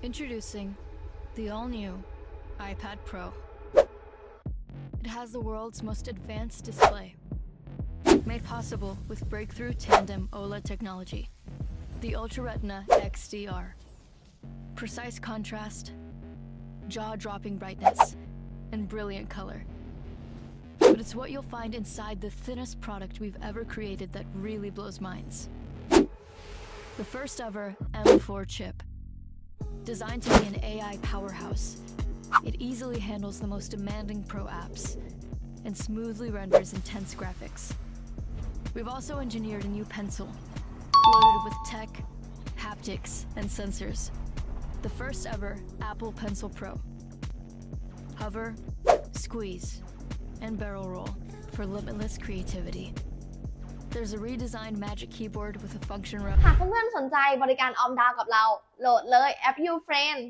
Introducing the all new iPad Pro. It has the world's most advanced display, made possible with breakthrough tandem OLED technology. The Ultra Retina XDR. Precise contrast, jaw dropping brightness, and brilliant color. But it's what you'll find inside the thinnest product we've ever created that really blows minds. The first ever M4 chip. Designed to be an AI powerhouse, it easily handles the most demanding pro apps and smoothly renders intense graphics. We've also engineered a new pencil, loaded with tech, haptics, and sensors. The first ever Apple Pencil Pro. Hover, squeeze, and barrel roll for limitless creativity. There's a redesigned Magic Keyboard with a function row. หากเพื่อนๆสนใจบริการออมดาวกับเรา โหลดเลยแอป You Friends